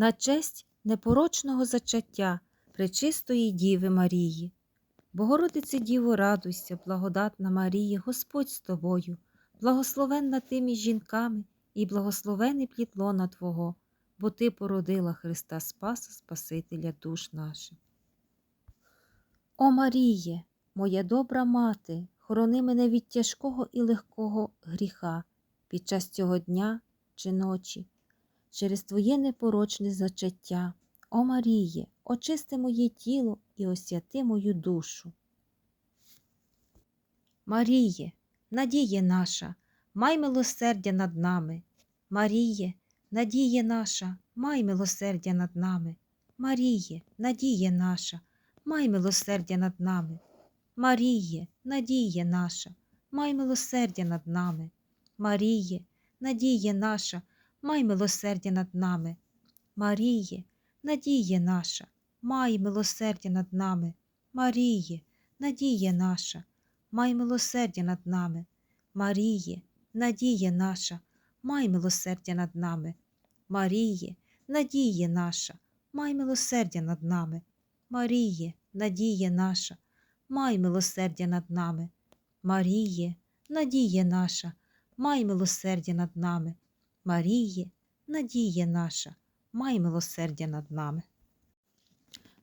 на честь непорочного зачаття Пречистої Діви Марії. Богородице Діво, радуйся, благодатна Марія, Господь з тобою, благословенна ти між жінками і благословений плід лона Твого, бо Ти породила Христа Спаса, Спасителя душ наших. О Маріє, моя добра мати, хорони мене від тяжкого і легкого гріха під час цього дня чи ночі, через Твоє непорочне зачаття. О Маріє, очисти моє тіло і освяти мою душу. Маріє, надіє наша, май милосердя над нами. Маріє, надіє наша, май милосердя над нами. Маріє, надіє наша, май милосердя над нами. Маріє, надіє наша, май милосердя над нами. Маріє, надіє наша, май милосердя над нами. Маріє, надіє наша, май милосердя над нами. Маріє, надіє наша, май милосердя над нами. Маріє, надіє наша, май милосердя над нами. Маріє, надіє наша, май милосердя над нами. Маріє, надіє наша, май милосердя над нами. Маріє, надіє наша, май милосердя над нами. Маріє, надіє наша, май милосердя над нами.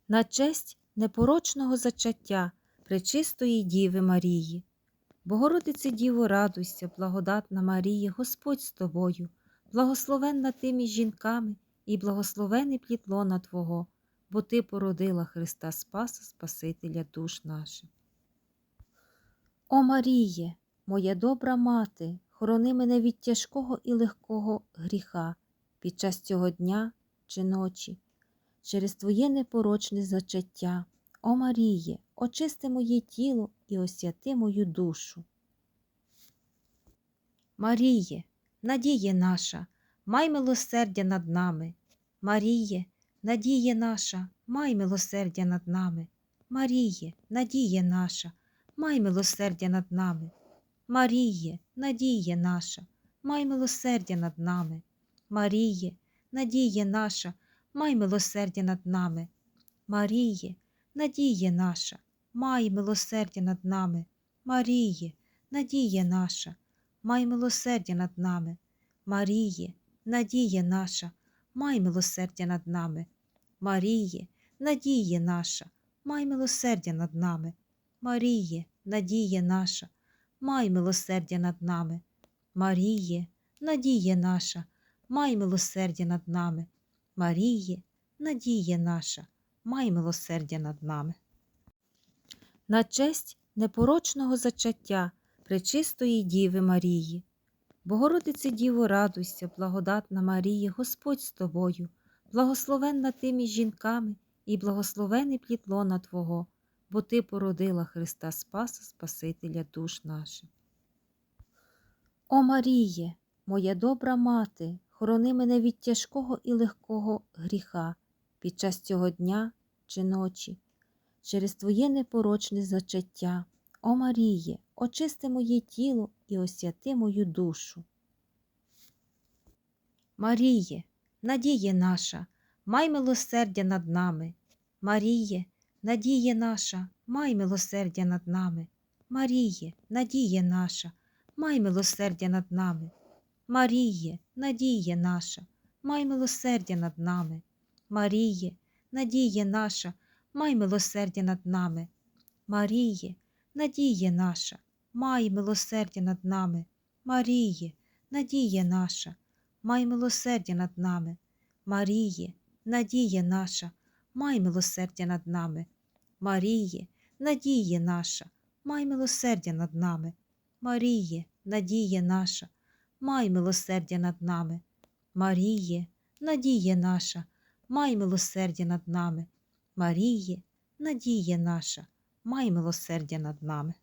На честь непорочного зачаття Пречистої Діви Марії. Богородице Діво, радуйся, благодатна Марія, Господь з тобою, благословенна ти між жінками і благословений плід лона Твого, бо Ти породила Христа Спаса, Спасителя душ наших. О Маріє, моя добра мати, хорони мене від тяжкого і легкого гріха під час цього дня чи ночі, через Твоє непорочне зачаття. О Маріє, очисти моє тіло і освяти мою душу. Маріє, надіє наша, май милосердя над нами. Маріє, надіє наша, май милосердя над нами. Маріє, надіє наша, май милосердя над нами. Маріє, надіє наша, май милосердя над нами. Маріє, надіє наша, май милосердя над нами. Маріє, надіє наша, май милосердя над нами. Маріє, надіє наша, май милосердя над нами. Маріє, надіє наша, май милосердя над нами. Маріє, надіє наша, май милосердя над нами. Маріє, надіє наша, май милосердя над нами. Маріє, надіє наша, май милосердя над нами. Маріє, надіє наша, май милосердя над нами. На честь непорочного зачаття Пречистої Діви Марії. Богородице Діво, радуйся, благодатна Марія, Господь з тобою, благословенна ти між жінками і благословений плід лона Твого, бо Ти породила Христа Спаса, Спасителя душ наших. О Маріє, моя добра мати, хорони мене від тяжкого і легкого гріха під час цього дня чи ночі, через Твоє непорочне зачаття. О Маріє, очисти моє тіло і освяти мою душу. Маріє, надіє наша, май милосердя над нами. Маріє, надіє наша, май милосердя над нами. Маріє, надіє наша, май милосердя над нами. Маріє, надіє наша, май милосердя над нами. Маріє, надіє наша, май милосердя над нами. Маріє, надіє наша, май милосердя над нами. Маріє, надіє наша, май милосердя над нами. Маріє, надіє наша, май милосердя над нами. Маріє, надіє наша, май милосердя над нами. Маріє, надіє наша, май милосердя над нами. Маріє, надіє наша, май милосердя над нами. Маріє, надіє наша, май милосердя над нами.